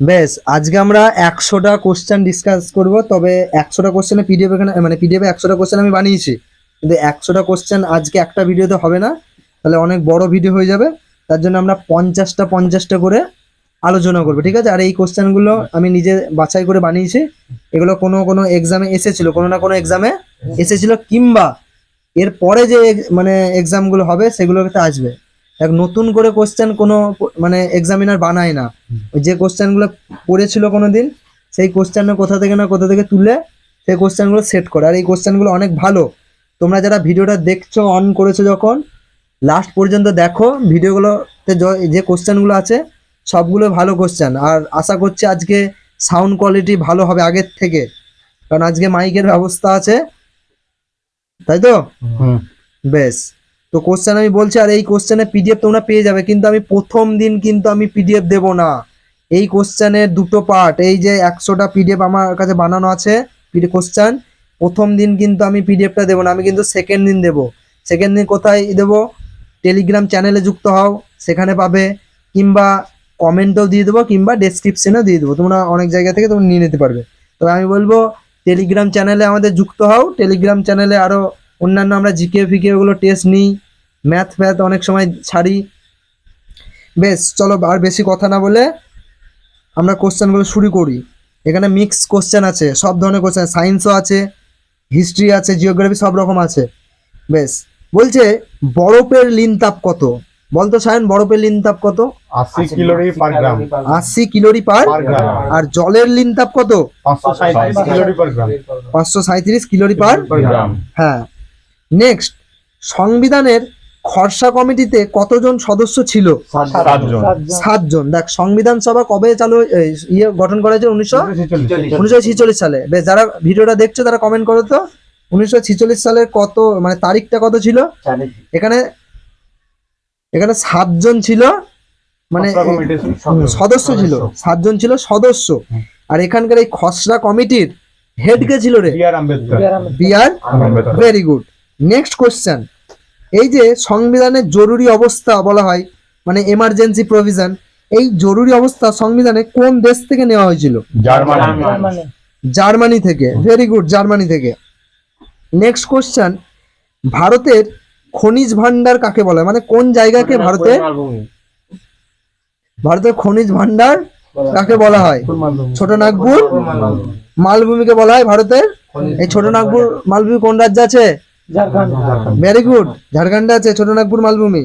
বেশ, আজকে আমরা একশোটা কোশ্চেন ডিসকাস করব, তবে একশোটা কোশ্চেনে পিডিএফ এখানে মানে পিডিএফ একশোটা কোশ্চেন আমি বানিয়েছি। কিন্তু একশোটা কোশ্চেন আজকে একটা ভিডিওতে হবে না, তাহলে অনেক বড় ভিডিও হয়ে যাবে। তার জন্য আমরা পঞ্চাশটা পঞ্চাশটা করে আলোচনা করব, ঠিক আছে? আর এই কোশ্চেনগুলো আমি নিজে বাছাই করে বানিয়েছি। এগুলো কোনো কোনো এক্সামে এসেছিল, কোনো না কোনো এক্সামে এসেছিল, কিংবা এর পরে যে মানে এক্সামগুলো হবে, সেগুলোতে আসবে। এক নতুন করে কোশ্চেন কোনো মানে এক্সামিনার বানায় না। ওই যে কোশ্চেনগুলো পড়েছিল কোনো দিন সেই কোশ্চেনে কোথা থেকে না কোথা থেকে তুলে সেই কোশ্চেনগুলো সেট করে। আর এই কোশ্চেনগুলো অনেক ভালো। তোমরা যারা ভিডিওটা দেখছ অন করেছ যখন লাস্ট পর্যন্ত দেখো ভিডিওগুলোতে যে কোশ্চেনগুলো আছে সবগুলো ভালো কোশ্চেন আর আশা করছি আজকে সাউন্ড কোয়ালিটি ভালো হবে আগের থেকে। কারণ আজকে মাইকের ব্যবস্থা আছে। তাই তো? বেশ। তো কোশ্চেন আমি বলছি, আর এই কোশ্চেনে পিডিএফ তোমরা পেয়ে যাবে, কিন্তু আমি প্রথম দিন কিন্তু আমি পিডিএফ দেব না। এই কোশ্চেনের দুটো পার্ট এই যে একশোটা পিডিএফ আমার কাছে বানানো আছে কোশ্চেন প্রথম দিন কিন্তু আমি পিডিএফটা দেবো না, আমি কিন্তু সেকেন্ড দিন দেবো। সেকেন্ড দিন কোথায় দেবো? টেলিগ্রাম চ্যানেলে যুক্ত হও, সেখানে পাবে, কিংবা কমেন্টও দিয়ে দেবো, কিংবা ডেসক্রিপশনেও দিয়ে দেবো। তোমরা অনেক জায়গা থেকে তোমরা নিয়ে নিতে পারবে। তবে আমি বলব টেলিগ্রাম চ্যানেলে আমাদের যুক্ত হও টেলিগ্রাম চ্যানেলে আরও অন্যান্য আমরা জিকে ফিকে ওগুলো টেস্ট নিই ম্যাথ ফ্যাথ অনেক সময় ছাড়ি। বেশ চলো আর বেশি কথা না বলে আমরা কোশ্চেনগুলো শুরু করি। এখানে মিক্স কোশ্চেন আছে সব ধরনের কোশ্চেন সায়েন্সও আছে হিস্ট্রি আছে জিওগ্রাফি সব রকম আছে। বেশ বলছে বরফের লিন তাপ কত? বলতো সায়ন বরফের লিন তাপ কত? আশি কিলোরি পার গ্রাম আশি কিলোরি পার আর জলের লিন তাপ কত? পাঁচশো সাঁইত্রিশ কিলোরি পার গ্রাম পাঁচশো সাঁইত্রিশ কিলোরি পার গ্রাম হ্যাঁ। নেক্সট সংবিধানের খরসা কমিটিতে কতজন সদস্য ছিল? সাতজন। সাতজন। দেখ সংবিধান সভা কবে চালু এই, ইয়ে গঠন করা হয়েছে উনিশশো উনিশশো ছিচল্লিশ। সালে। বেশ যারা ভিডিওটা দেখছ তারা কমেন্ট করো তো। উনিশশো ছিচল্লিশ সালের কত মানে তারিখটা কত ছিল? এখানে এখানে সাতজন ছিল। মানে সদস্য। ছিল। সাতজন ছিল সদস্য। আর এখানকার এই খসড়া কমিটির হেড কে ছিল রে? B R Ambedkar. B very good next question এই যে সংবিধানের জরুরি অবস্থা বলা হয় মানে এমার্জেন্সি প্রভিশন এই জরুরি অবস্থা সংবিধানে কোন দেশ থেকে নেওয়া হয়েছিল? জার্মানি। জার্মানি। থেকে। ভেরি গুড জার্মানি থেকে। নেক্সট কোশ্চেন ভারতের খনিজ ভান্ডার কাকে বলা হয়? মানে কোন জায়গাকে ভারতে ভারতের খনিজ ভান্ডার কাকে বলা হয়? ছোট নাগপুর। মালভূমিকে বলা হয় ভারতের? এই ছোট নাগপুর মালভূমি কোন রাজ্যে আছে? ভেরি গুড ঝাড়খণ্ডে আছে ছোট নাগপুর মালভূমি।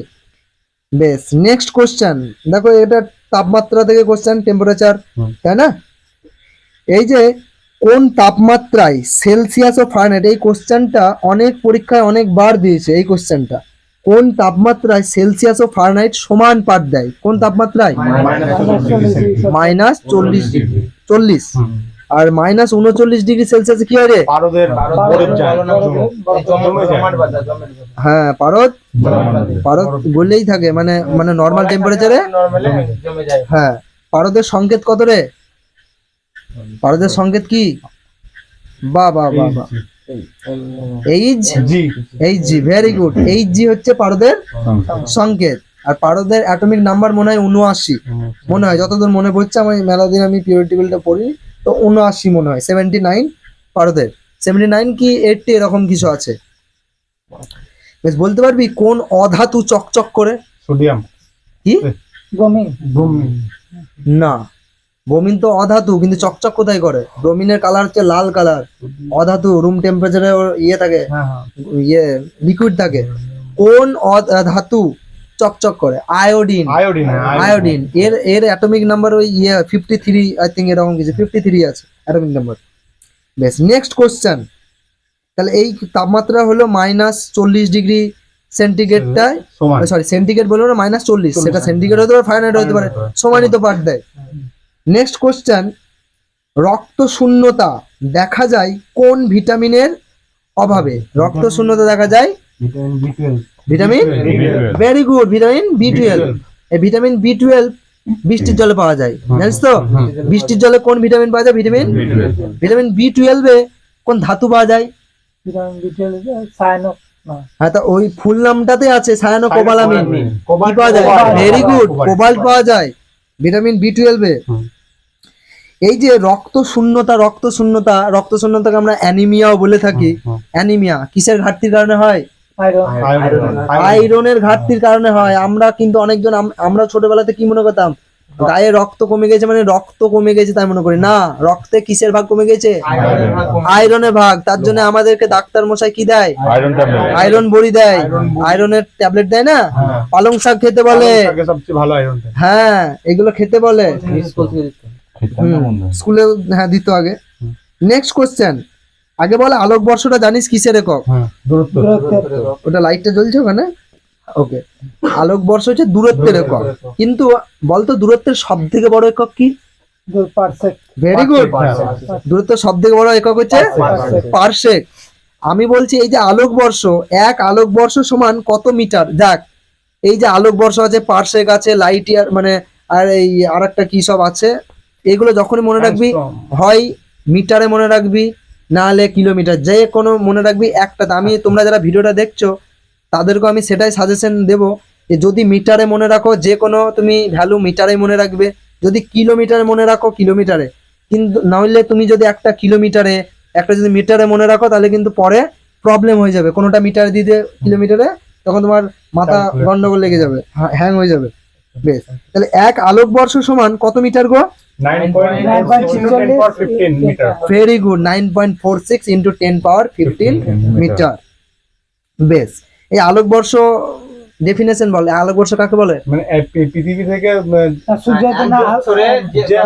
বেশ নেক্সট কোশ্চেন দেখো এটা তাপমাত্রা থেকে কোশ্চেন টেম্পারেচার তাই না? এই যে কোন তাপমাত্রায় সেলসিয়াস ও ফারেনহাইট এই কোশ্চেনটা অনেক পরীক্ষায় অনেকবার দিয়েছে এই কোশ্চেনটা কোন তাপমাত্রায় সেলসিয়াস ও ফারেনহাইট সমান পাঠ দেয়? কোন তাপমাত্রায়? মাইনাস চল্লিশ ডিগ্রি। চল্লিশ আর মাইনাস উনচল্লিশ ডিগ্রি সেলসিয়াসে কি হয় রে? হ্যাঁ পারদ? পারদ বললেই থাকে মানে মানে নর্মাল টেম্পারেচারে হ্যাঁ পারদের সংকেত কত রে? পারদের সংকেত কি? বা বা বা বা H G H G very good H G হচ্ছে পারদের সংকেত। আর পারদের অ্যাটমিক নাম্বার মনে হয় উনআশি। মনে হয় যতদূর মনে পড়ছে আমি মেলা দিন আমি পিওর টেবিলটা পড়ি। তো উনআশি মনে হয় সেভেন্টি নাইন পারদের। সেভেন্টি নাইন কি এইটটি এরকম কিছু আছে? বেশ বলতে পারবি কোন অধাতু চকচক করে? সোডিয়াম। কি? না বমিন তো অধাতু কিন্তু চকচক কোথায় করে? ব্রোমিনের কালার হচ্ছে লাল কালার অধাতু রুম টেম্পারেচারে ইয়ে থাকে ইয়ে লিকুইড থাকে। কোন অ- ধাতু চকচক করে আয়োডিন। Iodine iodine. এর এর অ্যাটমিক নাম্বার ওই ইয়ে ফিফটি থ্রি আই থিঙ্ক এরকম কিছু ফিফটি থ্রি আছে অ্যাটমিক নাম্বার বেশ নেক্সট কোশ্চেন তাহলে এই তাপমাত্রা হলো মাইনাস চল্লিশ ডিগ্রি সেন্টিগ্রেডটায় সরি সেন্টিগ্রেড বলব না মাইনাস চল্লিশ সেটা সেন্টিগ্রেড হতে পারে ফারেনহাইট হতে পারে সমানিত পাঠ দেয়। নেক্সট কোশ্চেন রক্ত শূন্যতা দেখা যায় কোন ভিটামিনের অভাবে? রক্ত শূন্যতা দেখা যায় vitamin very good vitamin B twelve এই ভিটামিন বি টুয়েলভ বৃষ্টির জলে পাওয়া যায় জানিস তো? বৃষ্টির জলে কোন ভিটামিন পাওয়া যায়? ভিটামিন ভিটামিন বি টুয়েলভে কোন ধাতু পাওয়া যায়? হ্যাঁ তা ওই ফুল নামটাতে আছে সায়ানো কোবালামিন কি পাওয়া যায়? ভেরি গুড কোবাল্ট পাওয়া যায় ভিটামিন বি টুয়েলভে এই যে রক্ত শূন্যতা রক্ত শূন্যতা রক্ত শূন্যতাকে আমরা অ্যানিমিয়াও বলে থাকি। অ্যানিমিয়া কিসের ঘাটতির কারণে হয়? আয়রনের ঘাটতির কারণে হয়। আমরা কিন্তু অনেকজন আমরা ছোটবেলাতে কি মনে করতাম? গায়ে রক্ত কমে গেছে মানে রক্ত কমে গেছে তাই মনে করি। না রক্তে কিসের ভাগ কমে গেছে? আয়রনের ভাগ তার জন্য আমাদেরকে ডাক্তার মশাই কি দেয়? আয়রন বড়ি দেয়। আয়রনের ট্যাবলেট দেয় না? হ্যাঁ। পালং শাক খেতে বলে। সবচেয়ে ভালো আয়রন হ্যাঁ এগুলো খেতে বলে। স্কুলে হ্যাঁ দিত আগে। নেক্সট কোশ্চেন আগে বলে আলোক বর্ষটা জানিস কিসের একক? হ্যাঁ ওটা লাইটটা জ্বলছে ওখানে? ওকে আলোক বর্ষ হচ্ছে দূরত্বের একক। কিন্তু বলতো দূরত্বের সব থেকে বড় একক কি? ভেরি গুড দূরত্বের সব থেকে বড় একক হচ্ছে পারসেক আমি বলছি এই যে আলোক বর্ষ এক আলোক বর্ষ সমান কত মিটার? দেখ এই যে আলোক বর্ষ আছে পারসেক আছে লাইট ইয়ার মানে আর এই আর একটা কি সব আছে? এগুলো যখনই মনে রাখবি হয় মিটারে মনে রাখবি না হলে কিলোমিটার যে কোনো মনে রাখবি একটা আমি তোমরা যারা ভিডিওটা দেখছ তাদেরকেও আমি সেটাই সাজেশন দেব যে যদি মিটারে মনে রাখো যে কোনো তুমি ভ্যালু মিটারে মনে রাখবে। যদি কিলোমিটারে মনে রাখো কিলোমিটারে কিন্তু নইলে তুমি যদি একটা কিলোমিটারে একটা যদি মিটারে মনে রাখো তাহলে কিন্তু পরে প্রবলেম হয়ে যাবে। কোনোটা মিটারে দিতে কিলোমিটারে তখন তোমার মাথা গন্ডগোল লেগে যাবে হ্যাং হয়ে যাবে। বেশ। তাহলে এক আলোকবর্ষ সমান কত মিটার গো? 9.6 metre very good nine point four six into ten power fifteen metre বেশ। এই আলোকবর্ষ ডেফিনেশন বলে। আলোকবর্ষ কাকে বলে? মানে পৃথিবী থেকে সূর্য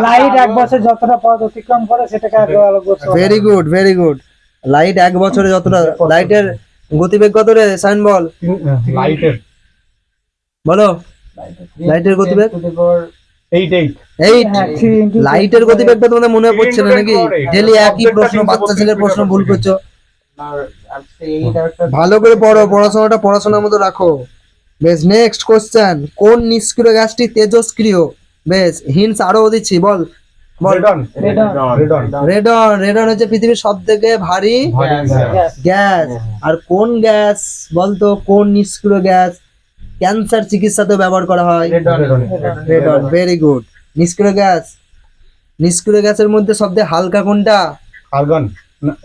লাইট এক বছর যতটা পথ অতিক্রম করে সেটাকে আগে আলোক বর্ষ বলা। হয়। Very good very good light এক বছরে যতটা লাইটের গতিবেগ কত রে? সাইন বল। লাইটের বলো। লাইটের গতিবেগ লাইটের গতিবেগটা তোমাদের মনে পড়ছে না নাকি? ডেলি একই প্রশ্ন বাচ্চা ছেলের প্রশ্ন ভুল করছ। ভালো করে পড়ো পড়াশোনাটা পড়াশোনার মতো রাখো। বেশ নেক্সট কোশ্চেন কোন নিষ্ক্রিয় গ্যাসটি তেজস্ক্রিয়? বেশ হিন্টস আরও দিচ্ছি বল। বল। রেডন রেডন রেডন রেডন হচ্ছে পৃথিবীর সব থেকে ভারী গ্যাস। আর কোন গ্যাস বলতো কোন নিষ্ক্রিয় গ্যাস ক্যান্সার চিকিৎসাতে ব্যবহার করা হয়। ভেরি গুড নিষ্ক্রিয় গ্যাস নিষ্ক্রিয় গ্যাসের মধ্যে সবচেয়ে হালকা কোনটা? Argon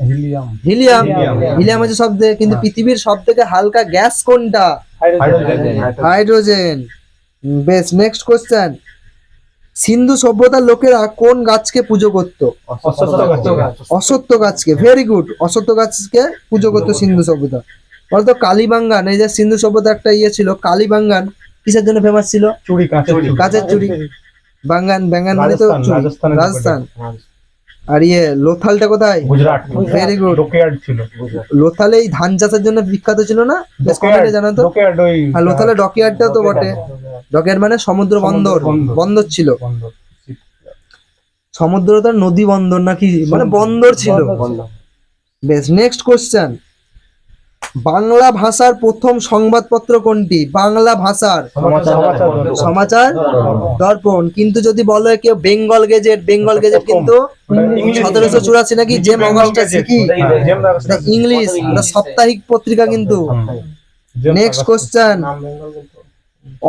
helium helium. হিলিয়াম হচ্ছে সব থেকে কিন্তু পৃথিবীর সব থেকে হালকা গ্যাস কোনটা? হাইড্রোজেন বেশ নেক্সট কোশ্চেন সিন্ধু সভ্যতার লোকেরা কোন গাছকে পুজো করত? অসত্য গাছকে। ভেরি গুড অসত্য গাছকে পুজো করতো সিন্ধু সভ্যতা। বলতো কালীবাঙ্গান এই যে সিন্ধু সভ্যতা একটা ইয়ে ছিল কালীবাঙ্গান কিসের জন্য ফেমাস ছিল? চুরি কাঁচের চুরি। বাঙ্গান বাঙ্গান মানে তো রাজস্থান। আর ইয়ে লোথালটা কোথায়? গুজরাট। Good. ডোকেয়ার্ড ছিল। লোথাল এই ধান চাষের জন্য বিখ্যাত ছিল না? বেশ ডোকেয়ার্ড কমেন্টে জানো তো? ডোকেয়ার্ড ওই আর লোথালে ডকইয়ার্ডটাও তো বটে। ডকইয়ার্ড মানে সমুদ্র বন্দর বন্দর। ছিল। সমুদ্র তো আর নদী বন্দর নাকি? মানে বন্দর ছিল। বেশ নেক্সট কোশ্চেন বাংলা ভাষার প্রথম সংবাদপত্র কোনটি? বাংলা ভাষার সমাচার দর্পণ। কিন্তু যদি বলো কেউ বেঙ্গল গেজেট বেঙ্গল গেজেট কিন্তু সতেরোশো চুরাশি নাকি যে মঙ্গলটা শিখি জেম অগাস্টা এটা ইংলিশ সাপ্তাহিক পত্রিকা কিন্তু। নেক্সট কোশ্চেন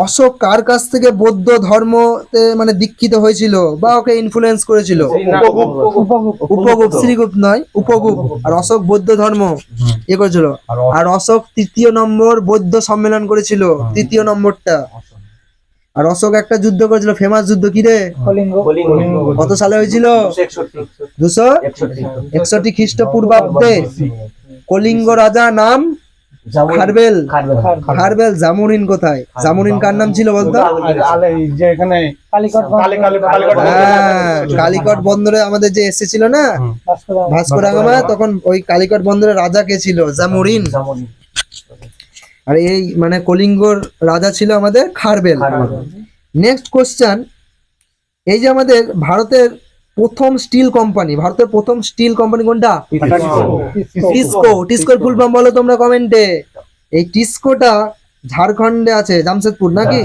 অশোক কার কাছ থেকে বৌদ্ধ ধর্মতে মানে দীক্ষিত হয়েছিল? বা ওকে ইনফ্লুয়েন্স করেছিল? উপগুপ্ত উপগুপ্ত শ্রীগুপ্ত নয় উপগুপ্ত আর অশোক বৌদ্ধ ধর্ম ইয়ে করেছিল। আর অশোক তৃতীয় নম্বর বৌদ্ধ সম্মেলন করেছিল তৃতীয় নম্বরটা। আর অশোক একটা যুদ্ধ করেছিল ফেমাস যুদ্ধ কি রে? কলিঙ্গ। কলিঙ্গ। কত সালে হয়েছিল? দুশো একষট্টি। খ্রিস্টপূর্বাব্দে। কলিঙ্গ রাজা নাম খারবেল। খারবেল জামুরিন কোথায়? জামুরিন কার নাম ছিল বলতো? আর যে এখানে কালিকট বন্দরে। আমাদের যে এসেছিল না? হুম। Vasco da Gama Vasco da Gama. তখন ওই কালিকট বন্দরের রাজা কে ছিল? জামুরিন। আর এই মানে কলিঙ্গর রাজা ছিল আমাদের খারবেল। নেক্সট কোশ্চেন এই যে আমাদের ভারতের প্রথম স্টিল কোম্পানি ভারতের প্রথম স্টিল কোম্পানি কোনটা? টিসকো টিসকোর ফুল ফর্ম বলো তোমরা কমেন্টে। এই টিসকোটা ঝাড়খণ্ডে আছে জামশেদপুর নাকি?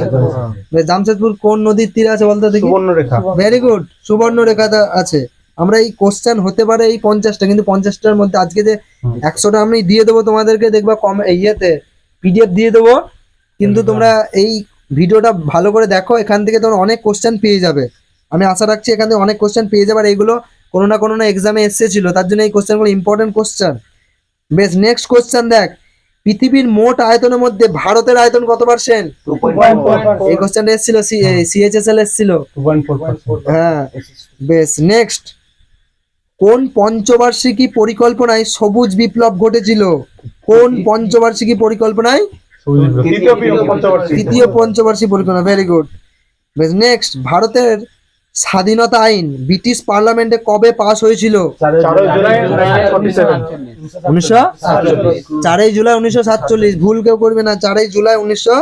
জামশেদপুর কোন নদীর তীরে আছে বলতে দেখি? সুবর্ণরেখা। ভেরি গুড সুবর্ণ রেখাটা আছে। আমরা এই কোশ্চেন হতে পারে এই পঞ্চাশটা কিন্তু পঞ্চাশটার মধ্যে আজকে যে একশোটা আমি দিয়ে দেবো তোমাদেরকে দেখবা কম ইয়েতে পিডিএফ দিয়ে দেবো। কিন্তু তোমরা এই ভিডিওটা ভালো করে দেখো এখান থেকে তোমরা অনেক কোশ্চেন পেয়ে যাবে। আমি আশা রাখছি এখান থেকে অনেক কোশ্চেন পেয়ে যাবার এইগুলো কোনো না কোনো না এক্সামে এসেছিল। তার জন্য এই কোশ্চেনগুলো ইম্পর্টেন্ট কোশ্চেন বেশ নেক্সট কোশ্চেন দেখ। পৃথিবীর মোট আয়তনের মধ্যে ভারতের আয়তন কত পার্সেন্ট এই কোশ্চেনটা এসেছিল সিএইচএসএল এসেছিল। হ্যাঁ বেশ নেক্সট কোন পঞ্চবার্ষিকী পরিকল্পনায় সবুজ বিপ্লব ঘটেছিল? কোন পঞ্চবার্ষিকী পরিকল্পনায়? তৃতীয় পঞ্চবার্ষিকী। পরিকল্পনা ভেরি গুড বেশ নেক্সট ভারতের স্বাধীনতা আইন ব্রিটিশ পার্লামেন্টে কবে পাস হয়েছিল? চারই জুলাই উনিশশো চারই জুলাই উনিশশো সাতচল্লিশ। ভুল কেউ করবে না চারই জুলাই উনিশশো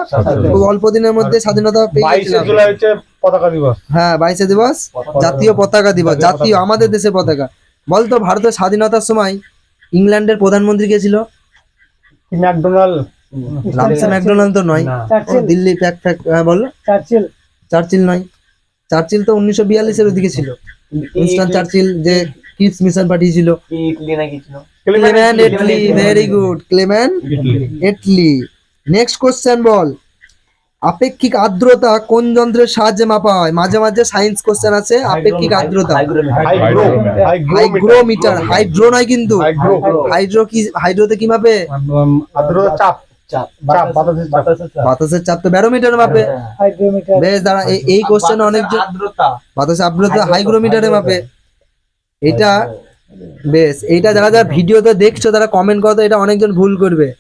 অল্প দিনের মধ্যে স্বাধীনতা পেয়ে বাইশে গেছিলাম জুলাই হচ্ছে পতাকা দিবস। হ্যাঁ বাইশে দিবস জাতীয় পতাকা দিবস জাতীয় আমাদের দেশের পতাকা। বলতো ভারতের স্বাধীনতার সময় ইংল্যান্ডের প্রধানমন্ত্রী কে ছিল? ম্যাকডোনাল্ড। রামসে ম্যাকডোনাল্ড তো নয়। দিল্লি প্যাক প্যাক হ্যাঁ বলো। চার্চিল। চার্চিল নয়। চার্চিল তো উনিশশো বিয়াল্লিশের ওদিকে ছিল। উইনস্টন চার্চিল যে কিপস মিশন পাঠিয়েছিল। Clement Attlee very good. Clement Attlee. Next question বল। আপেক্ষিক আর্দ্রতা কোন যন্ত্রের সাহায্যে মাপা হয়? মাঝে মাঝে সায়েন্স কোশ্চেন আছে আপেক্ষিক আর্দ্রতা। হাইগ্রো হাইগ্রোমিটার হাইড্রো নয় কিন্তু। হাইড্রো কি হাইড্রোতে কি মাপে? আর্দ্রতা চাপ। বাতাসের চাপ। তো ব্যারোমিটার মাপে। বেশ দাঁড়া এই- এই কোশ্চেন অনেক বাতাসের আর্দ্রতা হাইগ্রোমিটারে। মাপে। এটা বেশ এইটা যারা যারা ভিডিওতে দেখছ তারা কমেন্ট করো এটা অনেকজন ভুল করবে।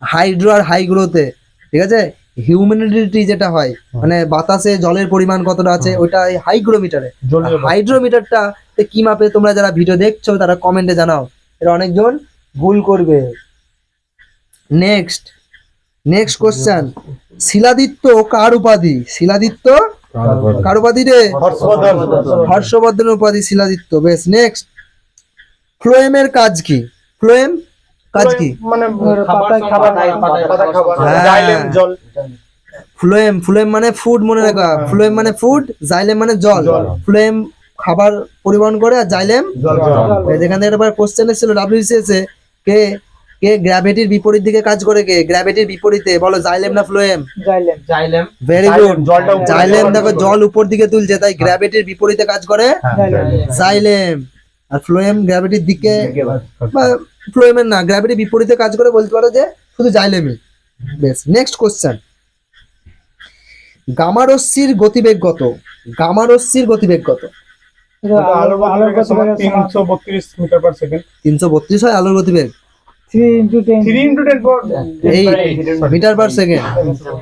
হাইড্রো আর হাইগ্রোতে ঠিক আছে? হিউম্যানিটি যেটা হয় মানে বাতাসে জলের পরিমাণ কতটা আছে ওইটা হাইগ্রোমিটারে। হাইড্রোমিটারটা কি মাপে তোমরা যারা ভিডিও দেখছ তারা কমেন্টে জানাও। এটা অনেকজন ভুল করবে। নেক্সট নেক্সট কোশ্চেন শিলাদিত্য কার উপাধি? শিলাদিত্য? কার উপাধি? রে? হর্ষবর্ধন। উপাধি শিলাদিত্য। বেশ নেক্সট ফ্লোয়েমের কাজ কি? ফ্লোয়েম কাজ কি? মানে পাতায় খাবার পাতা খাবার হ্যাঁ। জাইলেম জল। ফ্লোয়েম ফ্লোয়েম মানে ফুড মনে রাখা। ফ্লোয়েম মানে ফুড জাইলেম মানে জল। ফ্লোয়েম খাবার পরিবহন করে আর জাইলেম জল এই যেখান থেকে একটা কোশ্চেন এসেছিল ডাব্লিউসিএস এ কে? কে গ্র্যাভিটির বিপরীত দিকে কাজ করে কে? গ্র্যাভিটির বিপরীতে বলো জাইলেম না phloem xylem xylem very good জলটা জাইলেম জল দেখো জল উপর দিকে তুলছে তাই গ্র্যাভিটির বিপরীতে কাজ করে? হ্যাঁ, জাইলেম। জাইলেম আর ফ্লোয়েম গ্র্যাভিটির দিকে? বা ফ্লোয়েমের না গ্র্যাভিটির বিপরীতে কাজ করে বলতে পারো যে শুধু জাইলেমই বেশ নেক্সট কোশ্চেন গামারস্যির গতিবেগ কত? গামারস্যির গতিবেগ কত? আলোর সমান তিনশো বত্রিশ মিটার পার সেকেন্ড তিনশো বত্রিশ হয় আলোর গতিবেগ? মিটার পার সেকেন্ড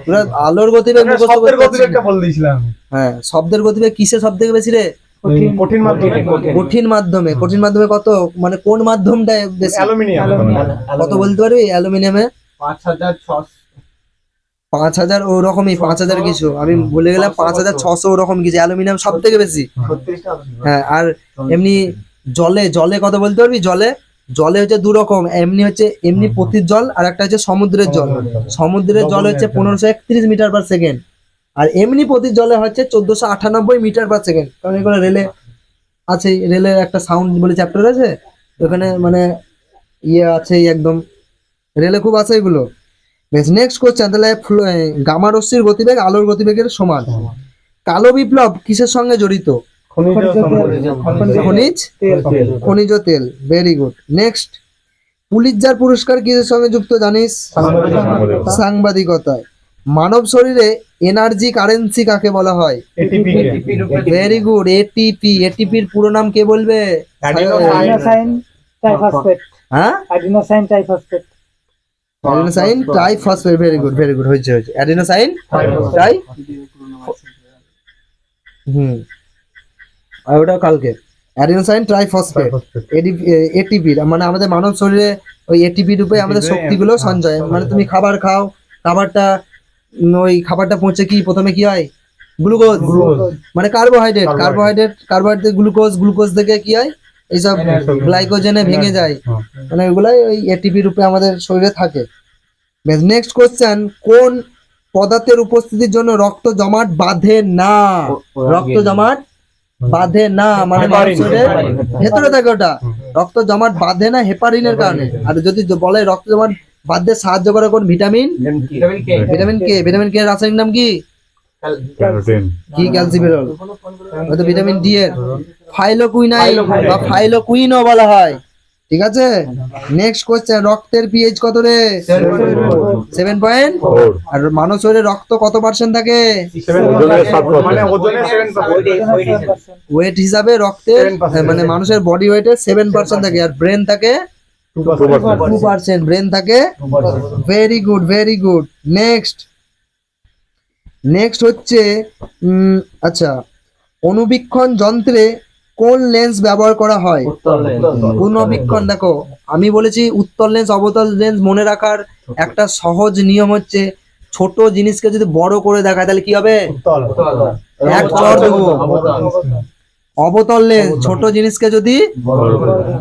পুরো আলোর গতিবেগ শব্দের গতিবেগটা বলে দিয়েছিলাম। হ্যাঁ শব্দের গতিবেগ কিসে সব থেকে বেশি রে? কঠিন মাধ্যমে কঠিন মাধ্যমে। কঠিন মাধ্যমে কত? মানে কোন মাধ্যমটা বেশি? অ্যালুমিনিয়াম। কত বলতে পারবি অ্যালুমিনিয়ামে? পাঁচ হাজার ওরকমই পাঁচ হাজার কিছু। আমি বলে গেলাম পাঁচ হাজার ছশো। ওরকম কিছু। অ্যালুমিনিয়াম সব থেকে বেশি। হ্যাঁ আর এমনি জলে জলে কত বলতে পারবি? জলে? জলে হচ্ছে দু রকম এমনি হচ্ছে এমনি পতির জল আর একটা হচ্ছে সমুদ্রের জল। সমুদ্রের জল। হচ্ছে পনেরোশো একত্রিশ মিটার পার সেকেন্ড আর এমনি পতির জলে হচ্ছে চোদ্দশো আটানব্বই মিটার পার সেকেন্ড কারণ এগুলো রেলে আছে রেলের একটা সাউন্ড বলে চ্যাপ্টার আছে। ওখানে মানে ইয়ে আছে একদম। রেলে খুব আছে এগুলো। বেশ নেক্সট কোশ্চেন তাহলে এ, গতিবেগ আলোর গতিবেগের সমান। কালো বিপ্লব কিসের সঙ্গে জড়িত? খনিজ খনিজ খনিজ তেল। খনিজ তেল ভেরি গুড নেক্সট পুলিৎজার পুরস্কার কিসের সঙ্গে যুক্ত জানিস? সাংবাদিকতায়। মানব শরীরে এনার্জি কারেন্সি কাকে বলা হয়? ভেরি গুড এটিপি এটিপির পুরো নাম কে বলবে? হ্যাঁ? Adenosine triphosphate adenosine triphosphate very good very good হয়েছে হয়েছে। অ্যাডিনোসাইন ট্রাই হুম। আর ওটাও কালকে। অ্যাডিনোসাইন ট্রাইফসফেট এটিপির মানে আমাদের মানব শরীরে ওই এটিপি রূপে আমাদের শক্তিগুলো সঞ্চয়। মানে তুমি খাবার খাও খাবারটা ওই খাবারটা পৌঁছে কি? প্রথমে কি হয়? গ্লুকোজ। মানে carbohydrate carbohydrate carbohydrate glucose glucose থেকে কি হয়? এইসব গ্লাইকোজেনে ভেঙে যায়। মানে ওগুলাই ওই এটিপি রূপে আমাদের শরীরে থাকে। নেক্সট কোশ্চেন কোন পদার্থের উপস্থিতির জন্য রক্ত জমাট বাঁধে না? রক্ত জমাট বাঁধে না মানে শরীরে হেপারিন। ভেতরে থাকে ওটা। রক্ত জমাট বাঁধে না হেপারিনের কারণে। আর যদি বলে রক্ত জমাট বাঁধতে সাহায্য করে কোন vitamin? Vitamin K? Vitamin K? রাসায়নিক নাম কি? কি ক্যালসিফেরল? ভিটামিন ডি এর। ফাইলোকুইনাইন বা ফাইলোকুইনও বলা হয়। ঠিক আছে? নেক্সট কোশ্চেন রক্তের পিএইচ কত রে? সেভেন পয়েন্ট আর মানব শরীরে রক্ত কত পার্সেন্ট থাকে? মানে ওয়েট হিসাবে রক্তের 7% মানে মানুষের বডি ওয়েটের সেভেন পার্সেন্ট থাকে। আর ব্রেন থাকে টু পার্সেন্ট পার্সেন্ট ব্রেন থাকে very good very good next next হচ্ছে আচ্ছা অনুবীক্ষণ যন্ত্রে কোন লেন্স ব্যবহার করা হয়? অনুবীক্ষণ দেখো আমি বলেছি উত্তল লেন্স অবতল লেন্স মনে রাখার একটা সহজ নিয়ম হচ্ছে ছোট জিনিসকে যদি বড় করে দেখায় তাহলে কি হবে? এক চর দেবো। অবতল লেন্স ছোট জিনিসকে যদি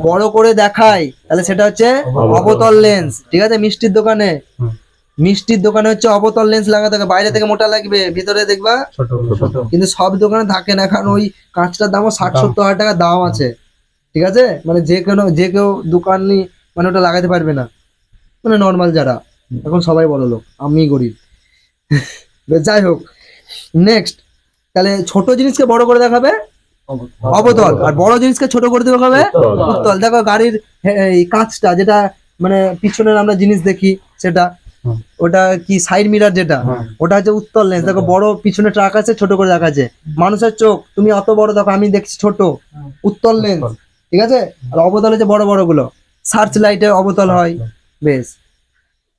বড় করে দেখায়। তাহলে সেটা হচ্ছে অবতল লেন্স। ঠিক আছে মিষ্টির দোকানে। মিষ্টির দোকানে হচ্ছে অবতল লেন্স লাগা থাকে বাইরে থেকে মোটা লাগবে ভিতরে দেখবা। ছোট ছোট। কিন্তু সব দোকানে থাকে না কারণ ওই কাঁচটার দামও ষাট সত্তর হাজার টাকা দাম আছে। ঠিক আছে? মানে যে কোনো যে কেউ দোকানি মানে ওটা লাগাতে পারবে না। মানে নর্মাল যারা। এখন সবাই বড় লোক আমি গরিব। যাই হোক। নেক্সট তাহলে ছোট জিনিসকে বড় করে দেখাবে? অবতল। আর বড় জিনিসকে ছোট করে দেখাবে? উত্তল। দেখো গাড়ির হে- এই কাঁচটা যেটা মানে পিছনের আমরা জিনিস দেখি সেটা। ওটা কি সাইড মিরার যেটা? ওটা হচ্ছে উত্তল লেন্স দেখো বড় পিছনে ট্রাক আছে ছোট করে দেখাচ্ছে মানুষের চোখ তুমি অত বড় দেখো আমি দেখছি ছোট। উত্তল লেন্স ঠিক আছে? আর অবতল হচ্ছে বড় বড়গুলো সার্চ লাইটে অবতল হয়। বেশ।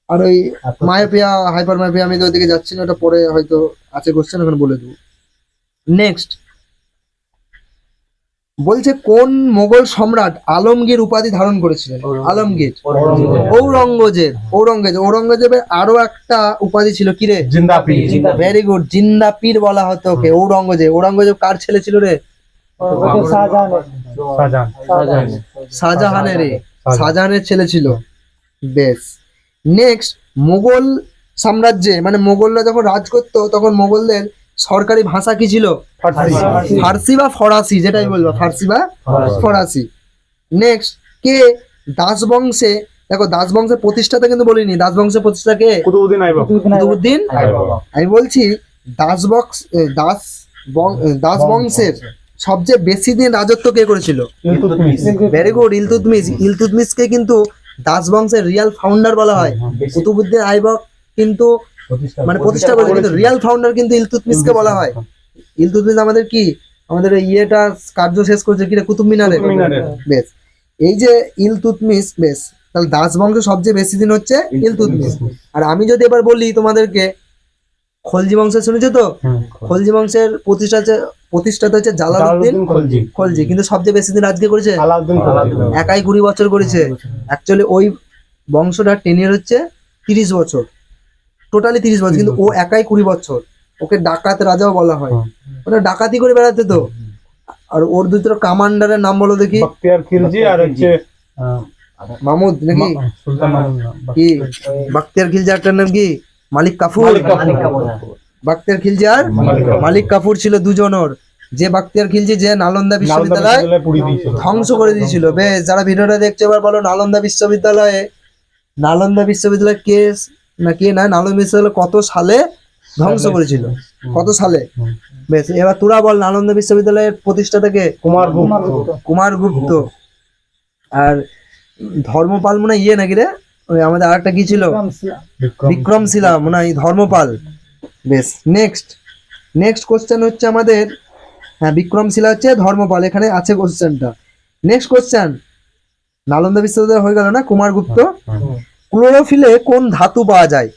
আর ওই মায়োপিয়া হাইপার মায়োপিয়া আমি তো ওদিকে যাচ্ছি না ওটা পরে হয়তো আছে কোশ্চেন ওখানে বলে দেবো। নেক্সট বলছে কোন মোগল সম্রাট আলমগীর উপাধি ধারণ করেছিলেন? আলমগীর। ঔরঙ্গজেব। ঔরঙ্গজেব। ঔরঙ্গজেবের আরও একটা উপাধি ছিল কিরে জিন্দা পি ভেরি গুড জিন্দা পীর বলা হতো ওকে। ঔরঙ্গজেব। ঔরঙ্গজেব কার ছেলে ছিল রে? শাহজাহানের। রে শাহজাহানের। ছেলে ছিল। বেশ। নেক্সট মোগল সাম্রাজ্যে মানে মোগলরা যখন রাজ করতো তখন মোগলদের সরকারি ভাষা কি ছিল? ফার্সি। বা ফরাসি যেটাই বলব ফার্সি। বা ফরাসি। নেক্সট কে দাস বংশে দেখো দাস বংশের প্রতিষ্ঠাতা কিন্তু বলিনি। দাস বংশের প্রতিষ্ঠাতা কে? কুতুবুদ্দিন আমি বলছি দাস বংশ দাস দাস বংশের সবচেয়ে বেশি দিন রাজত্ব কে করেছিল? Very good Iltutmish. ইলতুতমিশকে কিন্তু দাস বংশের রিয়াল ফাউন্ডার বলা হয়। কুতুবুদ্দিন আইবক কিন্তু মানে প্রতিষ্ঠা কিন্তু রিয়াল ফাউন্ডার কিন্তু ইলতুতমিশকে বলা হয়। ইলতুতমিশ আমাদের কি? আমাদের ইয়েটা কার্য শেষ করেছে কি রে কুতুব মিনারে। বেশ। এই যে ইলতুতমিশ বেশ। তাহলে দাস বংশ সবচেয়ে বেশি দিন হচ্ছে ইলতুতমিশ আর আমি যদি এবার বলি তোমাদেরকে খলজি বংশ শুনেছো তো? খলজি। বংশের প্রতিষ্ঠা হচ্ছে প্রতিষ্ঠাতা হচ্ছে জালালউদ্দিন খলজি। খলজি। কিন্তু সবচেয়ে বেশি দিন আজকে করেছে? একাই কুড়ি বছর করেছে। অ্যাকচুয়ালি ওই বংশটার টেনিয়ার হচ্ছে তিরিশ বছর। টোটালি তিরিশ বছর। কিন্তু ও একাই কুড়ি বছর। ওকে ডাকাত রাজাও বলা হয়। হুম। মানে ডাকাতি করে বেড়াতে তো। আর ওর দুটো কামান্ডারের নাম বলো দেখি। খিলজি আর হচ্ছে আহ, মামুদ নাকি? সুলতান কি? বাক্তিয়ার খিলজি একটার নাম কি? মালিক কাফুর? মালিক কাফুর। বাক্তিয়ার খিলজি আর মালিক কাফুর। ছিল দুজনের। যে বাক্তিয়ার খিলজি যে নালন্দা বিশ্ববিদ্যালয় ধ্বংস করে দিয়েছিল। বেশ যারা ভিডিওটা দেখছে এবার বলো নালন্দা বিশ্ববিদ্যালয়ে নালন্দা বিশ্ববিদ্যালয় কে না কে না নালন্দা বিশ্ববিদ্যালয় কত সালে ধ্বংস করেছিল? কত সালে? বেশ এবার তোরা বল নালন্দা বিশ্ববিদ্যালয়ের প্রতিষ্ঠাতাকে কুমার কুমার গুপ্ত। গুপ্ত। কুমার গুপ্ত। আর ধর্মপাল মনে হয় ইয়ে নাকি রে? ওই আমাদের আরেকটা কি ছিল? বিক্রম বিক্রমশিলা মনে হয় ধর্মপাল। বেশ নেক্সট নেক্সট কোশ্চেন হচ্ছে আমাদের হ্যাঁ বিক্রমশিলা হচ্ছে ধর্মপাল এখানে আছে কোশ্চেনটা নেক্সট কোশ্চেন নালন্দা বিশ্ববিদ্যালয় হয়ে গেল না কুমারগুপ্ত হুম। ক্লোরোফিলে কোন ধাতু পাওয়া যায়?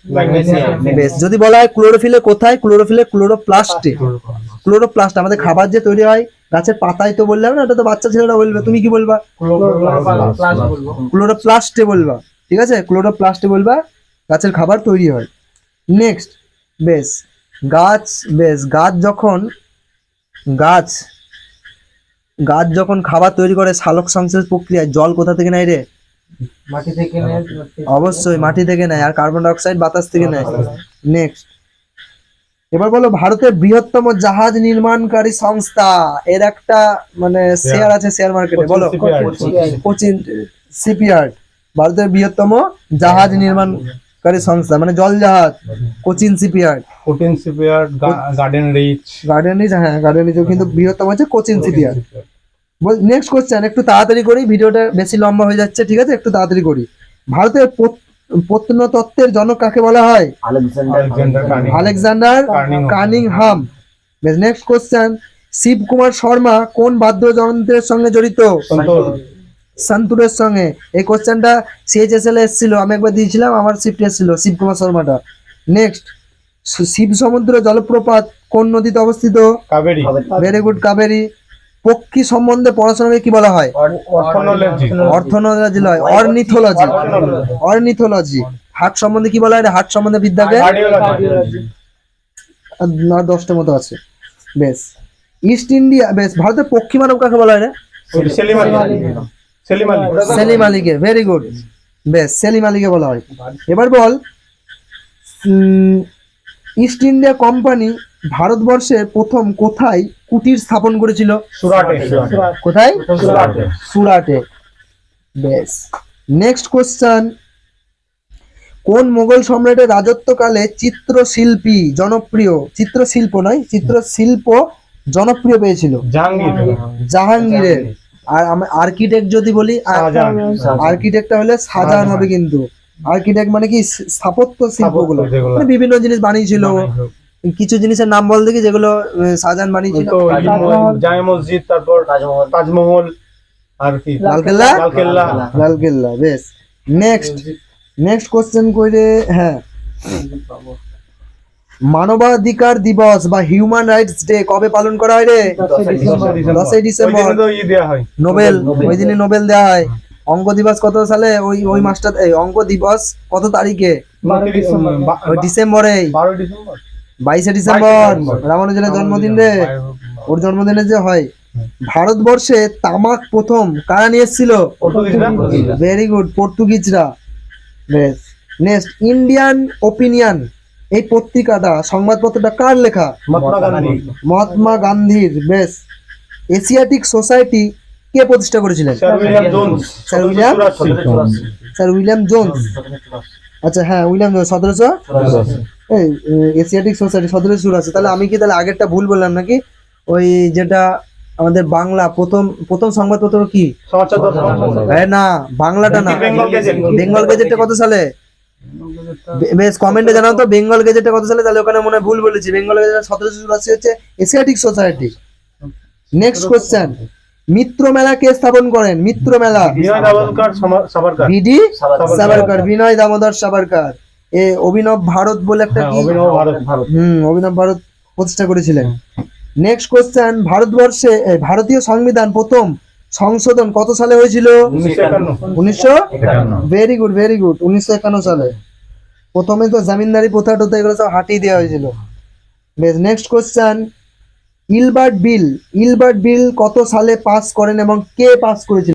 বেশ যদি বলা হয় ক্লোরোফিলে কোথায়? ক্লোরোফিলে ক্লোরোপ্লাস্টে। ক্লোরোপ্লাস্ট। আমাদের খাবার যে তৈরি হয় গাছের পাতায় তো বললাম না ওটা তো বাচ্চা ছেলেরা বলবে। তুমি কি বলবা? ক্লোরোপ্লাস্টে বলবা। ঠিক আছে? ক্লোরোপ্লাস্টে বলবা গাছের খাবার তৈরি হয়। নেক্সট বেশ গাছ বেশ গাছ যখন গাছ গাছ যখন খাবার তৈরি করে সালোক সংশ্লেষ প্রক্রিয়ায় জল কোথা থেকে নেয় রে? মাটি থেকে নেয়, অবশ্যই। মাটি থেকে নেয়। আর কার্বন ডাইঅক্সাইড বাতাস থেকে নেয়। নেক্সট এবার বলো ভারতের বৃহত্তম জাহাজ নির্মাণকারী সংস্থা এর একটা মানে শেয়ার আছে শেয়ার মার্কেটে বলো। কোচিন সিপিয়ার্ড ভারতের বৃহত্তম জাহাজ নির্মাণ সরকারি সংস্থা মানে জল জাহাজ Cochin shipyard Cochin shipyard Garden Reach Garden Reach হ্যাঁ গার্ডেন রিচ কিন্তু বৃহত্তম হচ্ছে কোচিন শিপইয়ার্ড নেক্সট কোশ্চেন একটু তাড়াতাড়ি করি ভিডিওটা বেশি লম্বা হয়ে যাচ্ছে ঠিক আছে? একটু তাড়াতাড়ি করি। ভারতের প্রত- প্রত্নতত্ত্বের জনক কাকে বলা হয়? Alexander. Cunningham next question Shiv Kumar Sharma কোন বাদ্যযন্ত্রের সঙ্গে জড়িত? সন্তুরের সঙ্গে। এই কোশ্চেনটা সিএইচএসএল এসেছিল আমি একবার দিয়েছিলাম আমার শিফট এসেছিল শিব কুমার শর্মাটা নেক্সট শিব সমুদ্র জলপ্রপাত কোন নদীতে অবস্থিত? কাবেরী। Very good Kaveri. পক্ষী সম্বন্ধে পড়াশোনাকে কি বলা হয়? অর্থোলজি অর্থনোলজি। নয় অর্নিথোলজি। অর্নিথোলজি। হাট সম্বন্ধে কি বলা হয়? হাট সম্বন্ধে বিদ্যাকে? না দশটা মতো আছে। বেশ। ইস্ট ইন্ডিয়া বেশ ভারতের পক্ষী মানব কাকে বলা হয় রে? সেলিম আলী সেলিম আলী সেলিম আলীকে ভেরি গুড। বেশ সেলিম আলীকে বলা হয়। এবার বল ইস্ট ইন্ডিয়া কোম্পানি ভারতবর্ষে প্রথম কোথায় কুটির স্থাপন করেছিল? সুরাটে। কোথায়? সুরাটে। বেশ। নেক্সট কোশ্চেন কোন মোগল সম্রাটের রাজত্বকালে চিত্রশিল্পী জনপ্রিয়? চিত্রশিল্প নয় চিত্রশিল্প জনপ্রিয় পেয়েছিল। জাহাঙ্গীরের। আর আর্কিটেক্ট যদি বলি আর্কিটেক্টটা হলে সাজান হবে কিন্তু। আর্কিটেক্ট মানে কি স্থাপত্য শিল্পগুলো? মানে বিভিন্ন জিনিস বানিয়েছিল। কিছু জিনিসের নাম বল দেখি যেগুলো শাহজাহান বানিয়েছিল। জামে মসজিদ তারপর তাজমহল। আর কি? লালকেল্লা? লালকেল্লা। লালকেল্লা বেশ। নেক্সট নেক্সট কোশ্চেন করে হ্যাঁ। মানবাধিকার দিবস বা হিউম্যান রাইটস ডে কবে পালন করা হয় রে? দশই ডিসেম্বর। নোবেল ওই দিনে নোবেল দেওয়া হয়। অঙ্ক দিবস কত সালে? ওই ওই মাসটা এই অঙ্ক দিবস কত তারিখে? ডিসেম্বরে। বাইশে ডিসেম্বর। রামানুজনের জন্মদিন রে ওর জন্মদিনে যে হয়। ভারতবর্ষে তামাক প্রথম। কারা নিয়ে এসেছিল? ভেরি গুড পর্তুগিজরা। বেশ। নেক্সট ইন্ডিয়ান ওপিনিয়ন এই পত্রিকাটা সংবাদপত্রটা কার লেখা? মহাত্মা গান্ধীর। বেশ। এশিয়াটিক সোসাইটি কে প্রতিষ্ঠা করেছিলেন? Sir William Jones sir William? চুরাশি। স্যার উইলিয়াম জোন্স আচ্ছা হ্যাঁ উইলিয়াম জোন্স সতেরোশো? এই এশিয়াটিক সোসাইটি সতেরোশো চুরাশি তাহলে আমি কি তাহলে আগেরটা ভুল বললাম নাকি? ওই যেটা আমাদের বাংলা প্রথম প্রথম সংবাদপত্র কি? সমাচার না বাংলাটা না। বেঙ্গল গেজেটটা কত সালে? বেশ কমেন্টে জানাও তো বেঙ্গল গেজেটটা কত সালে? তাহলে ওখানে মনে হয় ভুল বলেছি। বেঙ্গল গেজেট সতেরোশো চুরাশি হচ্ছে Asiatic society next question Mitra Mela কে স্থাপন করেন? মিত্র মেলা। V D. সাভারকর। বিনয় দামোদর সাভারকর। এ অভিনব ভারত বলে একটা হ্যাঁ, কি? অভিনব ভারত। হুম অভিনব ভারত প্রতিষ্ঠা করেছিলেন। নেক্সট কোশ্চেন ভারতবর্ষে ভারতীয় সংবিধান প্রথম সংশোধন কত সালে হয়েছিল? উনিশশো ভেরি গুড ভেরি গুড উনিশশো একান্ন সালে। প্রথমে তো জামিনদারি প্রথা টথা এগুলো সব হাটিয়ে দেওয়া হয়েছিল। বেশ next question Ilbert bill Ilbert bill কত সালে পাস করেন এবং কে পাস করেছিল?